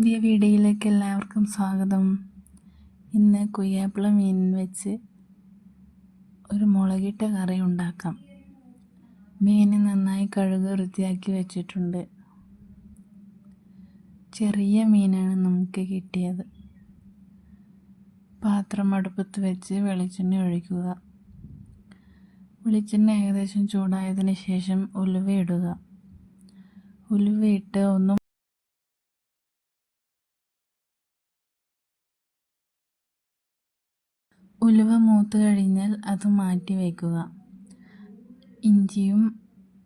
പുതിയ വീഡിയോയിലേക്ക് എല്ലാവർക്കും സ്വാഗതം. ഇന്ന് കുയ്യാപ്പിള മീൻ വെച്ച് ഒരു മുളകിട്ട കറി ഉണ്ടാക്കാം. മീൻ നന്നായി കഴുകി വൃത്തിയാക്കി വെച്ചിട്ടുണ്ട്. ചെറിയ മീനാണ് നമുക്ക് കിട്ടിയത്. പാത്രം അടുപ്പത്ത് വെച്ച് വെളിച്ചെണ്ണ ഒഴിക്കുക. വെളിച്ചെണ്ണ ഏകദേശം ചൂടായതിന് ശേഷം ഉലുവയിടുക ഉലുവയിട്ട് ഒന്ന് ഉലുവ മൂത്ത് കഴിഞ്ഞാൽ അത് മാറ്റി വയ്ക്കുക ഇഞ്ചിയും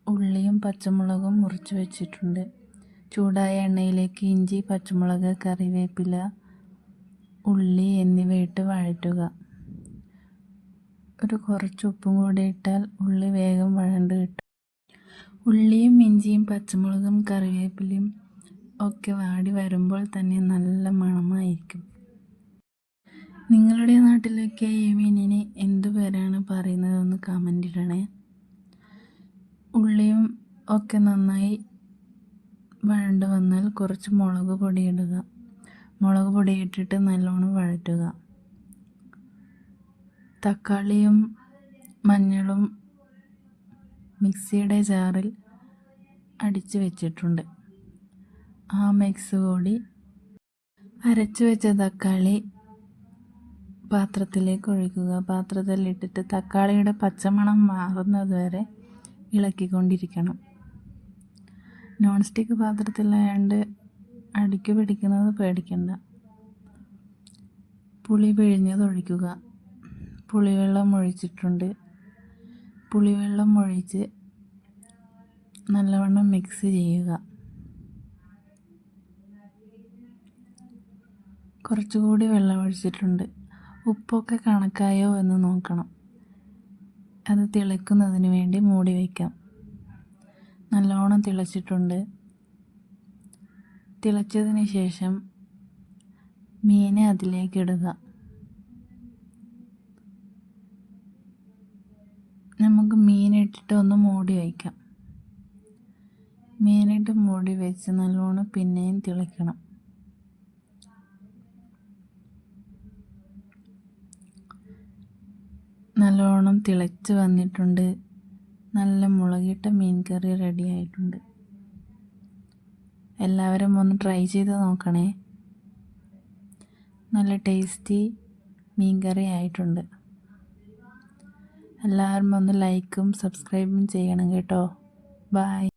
ഉള്ളിയും പച്ചമുളകും മുറിച്ച് വെച്ചിട്ടുണ്ട്. ചൂടായ എണ്ണയിലേക്ക് ഇഞ്ചി പച്ചമുളക് കറിവേപ്പില ഉള്ളി എന്നിവയിട്ട് വഴറ്റുക. ഒരു കുറച്ച് ഉപ്പും കൂടി ഇട്ടാൽ ഉള്ളി വേഗം വഴണ്ട് കിട്ടും. ഉള്ളിയും ഇഞ്ചിയും പച്ചമുളകും കറിവേപ്പിലയും ഒക്കെ വാടി വരുമ്പോൾ തന്നെ നല്ല മണമായിരിക്കും. നിങ്ങളുടെ നാട്ടിലൊക്കെ ഈ മീനിന് എന്തു പേരാണ് പറയുന്നതെന്ന് കമന്റ് ഇടണേ. ഉള്ളിയും ഒക്കെ നന്നായി വഴണ്ട് വന്നാൽ കുറച്ച് മുളക് പൊടി ഇടുക മുളക് പൊടി ഇട്ടിട്ട് നല്ലോണം വഴറ്റുക. തക്കാളിയും മഞ്ഞളും മിക്സിയുടെ ജാറിൽ അടിച്ച് വെച്ചിട്ടുണ്ട്. ആ മിക്സ് കൂടി അരച്ചു വെച്ച തക്കാളി പാത്രത്തിലേക്ക് ഒഴിക്കുക. പാത്രത്തിലിട്ടിട്ട് തക്കാളിയുടെ പച്ചമണം മാറുന്നത് വരെ ഇളക്കിക്കൊണ്ടിരിക്കണം. നോൺ സ്റ്റിക്ക് പാത്രത്തിലായതുകൊണ്ട് അടിക്ക് പിടിക്കുന്നത് പേടിക്കണ്ട. പുളി പിഴിഞ്ഞത് ഒഴിക്കുക. പുളിവെള്ളം ഒഴിച്ചിട്ടുണ്ട്. പുളിവെള്ളം ഒഴിച്ച് നല്ലവണ്ണം മിക്സ് ചെയ്യുക. കുറച്ചുകൂടി വെള്ളം ഒഴിച്ചിട്ടുണ്ട്. ഉപ്പൊക്കെ കണക്കായോ എന്ന് നോക്കണം. അത് തിളക്കുന്നതിന് വേണ്ടി മൂടി വയ്ക്കാം. നല്ലോണം തിളച്ചിട്ടുണ്ട്. തിളച്ചതിന് ശേഷം മീനെ അതിലേക്ക് ഇടുക. നമുക്ക് മീനിട്ടിട്ട് ഒന്ന് മൂടി വയ്ക്കാം. മീനിട്ട് മൂടി വെച്ച് നല്ലോണം പിന്നെയും തിളയ്ക്കണം. നല്ലോണം തിളച്ച് വന്നിട്ടുണ്ട്. നല്ല മുളകിട്ട മീൻ കറി റെഡി ആയിട്ടുണ്ട്. എല്ലാവരും ഒന്ന് ട്രൈ ചെയ്ത് നോക്കണേ. നല്ല ടേസ്റ്റി മീൻ കറി ആയിട്ടുണ്ട്. എല്ലാവരും ഒന്ന് ലൈക്കും സബ്സ്ക്രൈബും ചെയ്യണം കേട്ടോ. ബായ്